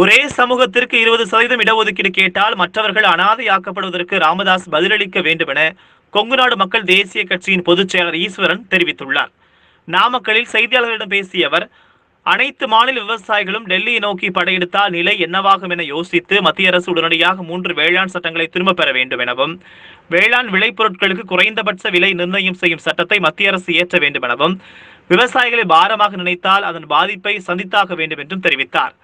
ஒரே சமூகத்திற்கு இருபது சதவீதம் இடஒதுக்கீடு கேட்டால் மற்றவர்கள் அனாதையாக்கப்படுவதற்கு ராமதாஸ் பதிலளிக்க வேண்டும் என கொங்குநாடு மக்கள் தேசிய கட்சியின் பொதுச் செயலர் ஈஸ்வரன் தெரிவித்துள்ளார். நாமக்கலில் செய்தியாளர்களிடம் பேசிய அவர் அனைத்து மாநில விவசாயிகளும் டெல்லியை நோக்கி படையெடுத்தால் நிலை என்னவாகும் என யோசித்து மத்திய அரசு உடனடியாக மூன்று வேளாண் சட்டங்களை திரும்பப் பெற வேண்டும் எனவும் வேளாண் விளைபொருட்களுக்கு குறைந்தபட்ச விலை நிர்ணயம் செய்யும் சட்டத்தை மத்திய அரசு இயற்ற வேண்டும் எனவும் விவசாயிகளை பாரமாக நினைத்தால் அதன் பாதிப்பை சந்தித்தாக வேண்டும் என்றும் தெரிவித்தார்.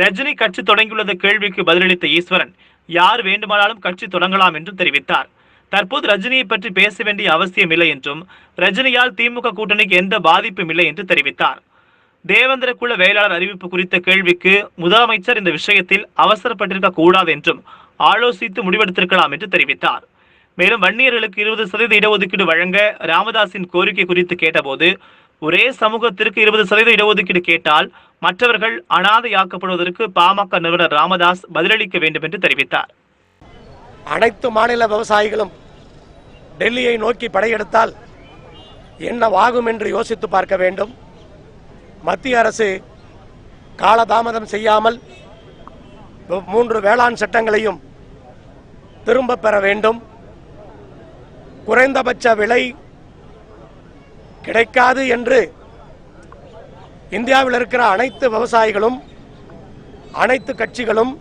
ரஜினி கட்சி தொடங்கியுள்ளது கேள்விக்கு பதிலளித்த ஈஸ்வரன் யார் வேண்டுமானாலும் கட்சி தொடங்கலாம் என்றும் தெரிவித்தார். தற்போது ரஜினியை பற்றி பேச வேண்டிய அவசியம் இல்லை என்றும் ரஜினியால் திமுக கூட்டணிக்கு எந்த பாதிப்பும் இல்லை என்று தெரிவித்தார். தேவேந்திர குல வேளாளர் அறிவிப்பு குறித்த கேள்விக்கு முதலமைச்சர் இந்த விஷயத்தில் அவசரப்பட்டிருக்க கூடாது என்றும் ஆலோசித்து முடிவெடுத்திருக்கலாம் என்று தெரிவித்தார். மேலும் வன்னியர்களுக்கு இருபது சதவீத இடஒதுக்கீடு வழங்க ராமதாஸின் கோரிக்கை குறித்து கேட்டபோது ஒரே சமூகத்திற்கு இருபது சதவீத இடஒதுக்கீடு கேட்டால் மற்றவர்கள் அனாதையாக்கப்படுவதற்கு பாமக நிறுவனர் ராமதாஸ் பதிலளிக்க வேண்டும் என்று தெரிவித்தார். அனைத்து மாநில விவசாயிகளும் டெல்லியை நோக்கி படையெடுத்தால் என்னவாகும் என்று யோசித்து பார்க்க வேண்டும். மத்திய அரசு காலதாமதம் செய்யாமல் மூன்று வேளாண் சட்டங்களையும் திரும்ப பெற வேண்டும். குறைந்தபட்ச விலை கிடைக்காது என்று இந்தியாவில் இருக்கிற அனைத்து விவசாயிகளும் அனைத்து கட்சிகளும்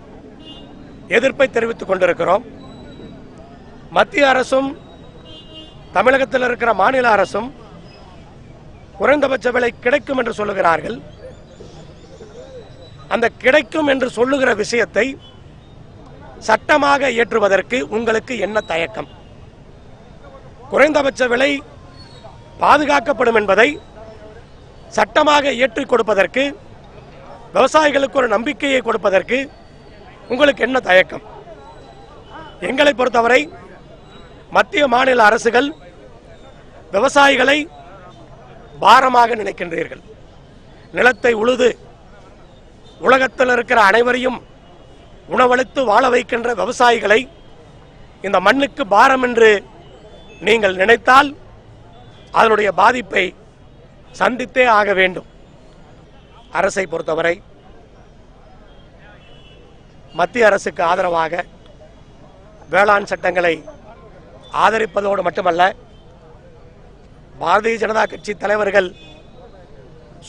எதிர்ப்பை தெரிவித்துக் கொண்டிருக்கிறோம். மத்திய அரசும் தமிழகத்தில் இருக்கிற மாநில அரசும் குறைந்தபட்ச விலை கிடைக்கும் என்று சொல்லுகிறார்கள். அந்த கிடைக்கும் என்று சொல்லுகிற விஷயத்தை சட்டமாக இயற்றுவதற்கு உங்களுக்கு என்ன தயக்கம்? குறைந்தபட்ச விலை பாதுகாக்கப்படும் என்பதை சட்டமாக ஏற்றுக் கொடுப்பதற்கு விவசாயிகளுக்கு ஒரு நம்பிக்கையை கொடுப்பதற்கு உங்களுக்கு என்ன தயக்கம்? எங்களை பொறுத்தவரை மத்திய மாநில அரசுகள் விவசாயிகளை பாரமாக நினைக்கின்றீர்கள். நிலத்தை உழுது உலகத்தில் இருக்கிற அனைவரையும் உணவளித்து வாழ வைக்கின்ற விவசாயிகளை இந்த மண்ணுக்கு பாரம் என்று நீங்கள் நினைத்தால் அதனுடைய பாதிப்பை சந்தித்தே ஆக வேண்டும். அரசை பொறுத்தவரை மத்திய அரசுக்கு ஆதரவாக வேளாண் சட்டங்களை ஆதரிப்பதோடு மட்டுமல்ல பாரதிய ஜனதா கட்சி தலைவர்கள்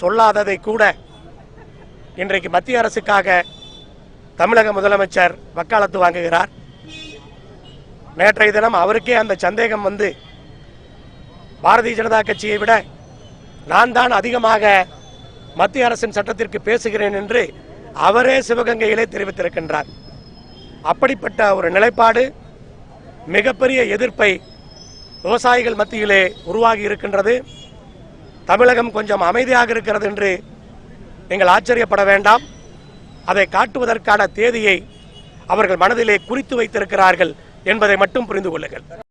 சொல்லாததை கூட இன்றைக்கு மத்திய அரசுக்காக தமிழக முதலமைச்சர் வக்காலத்து வாங்குகிறார். நேற்றைய தினம் அவருக்கே அந்த சந்தேகம் வந்து பாரதிய ஜனதா கட்சியை விட நான் தான் அதிகமாக மத்திய அரசின் சட்டத்திற்கு பேசுகிறேன் என்று அவரே சிவகங்கையிலே தெரிவித்திருக்கின்றார். அப்படிப்பட்ட ஒரு நிலைப்பாடு மிகப்பெரிய எதிர்ப்பை விவசாயிகள் மத்தியிலே உருவாகி இருக்கின்றது. தமிழகம் கொஞ்சம் அமைதியாக இருக்கிறது என்று நீங்கள் ஆச்சரியப்பட வேண்டாம். அதை காட்டுவதற்கான தேதியை அவர்கள் மனதிலே குறித்து வைத்திருக்கிறார்கள் என்பதை மட்டும் புரிந்து கொள்ளுங்கள்.